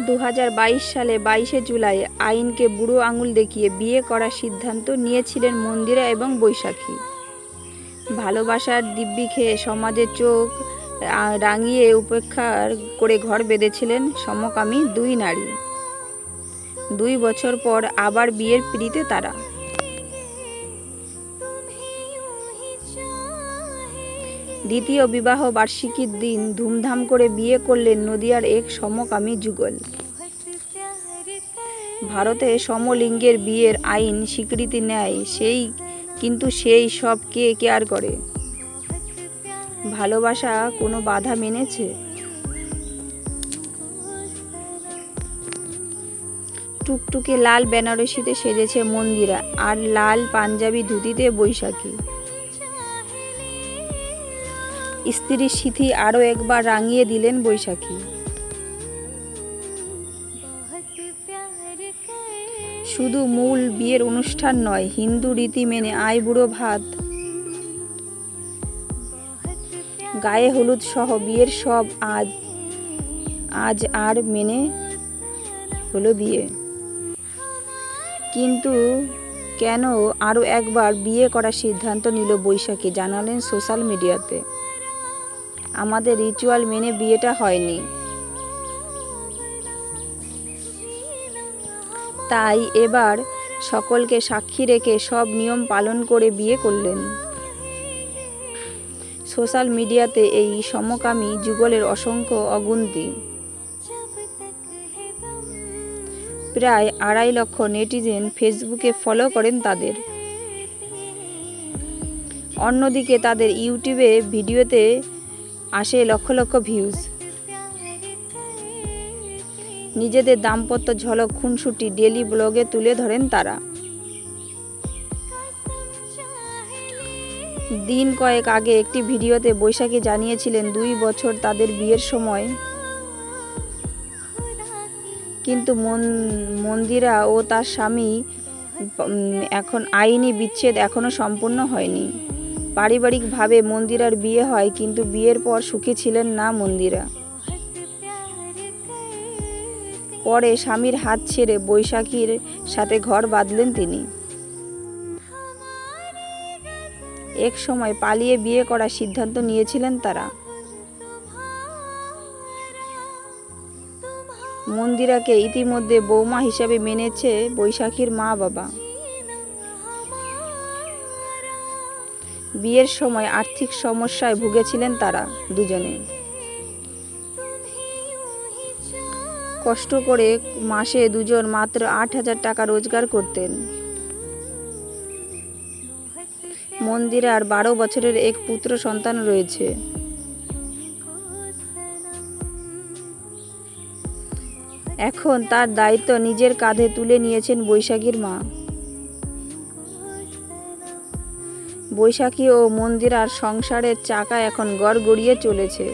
দু হাজার বাইশ সালে বাইশে জুলাই আইনকে বুড়ো আঙুল দেখিয়ে বিয়ে করার সিদ্ধান্ত নিয়েছিলেন মন্দিরা এবং বৈশাখী। ভালোবাসার দিব্যি খেয়ে সমাজের চোখ রাঙিয়ে উপেক্ষা করে ঘর বেঁধেছিলেন সমকামী দুই নারী। দুই বছর পর আবার বিয়ের পিড়িতে তারা। দ্বিতীয় বিবাহ বার্ষিকীর দিন ধুমধাম করে বিয়ে করলেন নদিয়ার এক সমকামী যুগল। ভারতে সমলিঙ্গের বিয়ের আইন স্বীকৃতি নেয় সেই, কিন্তু সেই সব কে কেয়ার করে? ভালোবাসা কোনো বাধা মেনেছে? টুকটুকে লাল বেনারসিতে সেজেছে মন্দিরা, আর লাল পাঞ্জাবি ধুতিতে বৈশাখী। স্ত্রীর সিথি আরও একবার রাঙিয়ে দিলেন বৈশাখী। শুধু মূল বিয়ের অনুষ্ঠান নয়, হিন্দু রীতি মেনে আয় বুড়ো ভাত, গায়ে হলুদ সহ বিয়ের সব আজ আজ আর মেনে হলো বিয়ে। কিন্তু কেন আরও একবার বিয়ে করার সিদ্ধান্ত নিল বৈশাখী, জানালেন সোশ্যাল মিডিয়াতে। আমাদের রিচুয়াল মেনে বিয়েটা হয়নি। তাই এবার সকলকে সাক্ষী রেখে সব নিয়ম পালন করে বিয়ে করলেন। সোশ্যাল মিডিয়াতে এই সমকামী যুগলের অসংখ্য অগুন্তি। প্রায় আড়াই লক্ষ নেটিজেন ফেসবুকে ফলো করেন তাদের। অন্যদিকে তাদের ইউটিউবে ভিডিওতে আসে লক্ষ লক্ষ ভিউজ নিজেদের দাম্পত্য ঝলক, খুনসুটি ডেলি ব্লগে তুলে ধরেন তারা। দিন কয়েক আগে একটি ভিডিওতে বৈশাখী জানিয়েছিলেন, দুই বছর তাদের বিয়ের সময়। কিন্তু মন- মন্দিরা ও তার স্বামী এখন আইনি বিচ্ছেদ এখনও সম্পূর্ণ হয়নি। পারিবারিকভাবে মন্দিরার বিয়ে হয়, কিন্তু বিয়ের পর সুখী ছিলেন না মন্দিরা। পরে স্বামীর হাত ছেড়ে বৈশাখীর সাথে ঘর বাঁধলেন তিনি। এক সময় পালিয়ে বিয়ে করার সিদ্ধান্ত নিয়েছিলেন তারা। মন্দিরাকে ইতিমধ্যে বৌমা হিসাবে মেনেছে বৈশাখীর মা বাবা বিয়ের সময় আর্থিক সমস্যায় ভুগেছিলেন তারা দুজনে কষ্ট করে মাসে দুজন মাত্র আট হাজার টাকা রোজগার করতেন। মন্দিরার বারো বছরের এক পুত্র সন্তান রয়েছে। এখন তার দায়িত্ব নিজের কাঁধে তুলে নিয়েছেন বৈশাখীর মা। বৈশাখী ও মন্দিরার সংসারের চাকা এখন গড় গড়িয়ে চলেছে।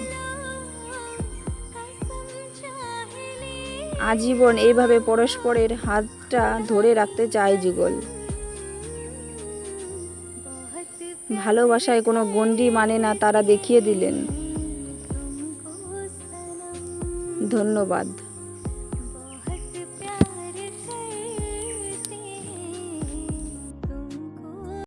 আজীবন এইভাবে পরস্পরের হাতটা ধরে রাখতে চায় যুগল। ভালোবাসায় কোনো গণ্ডি মানে না, তারা দেখিয়ে দিলেন। ধন্যবাদ।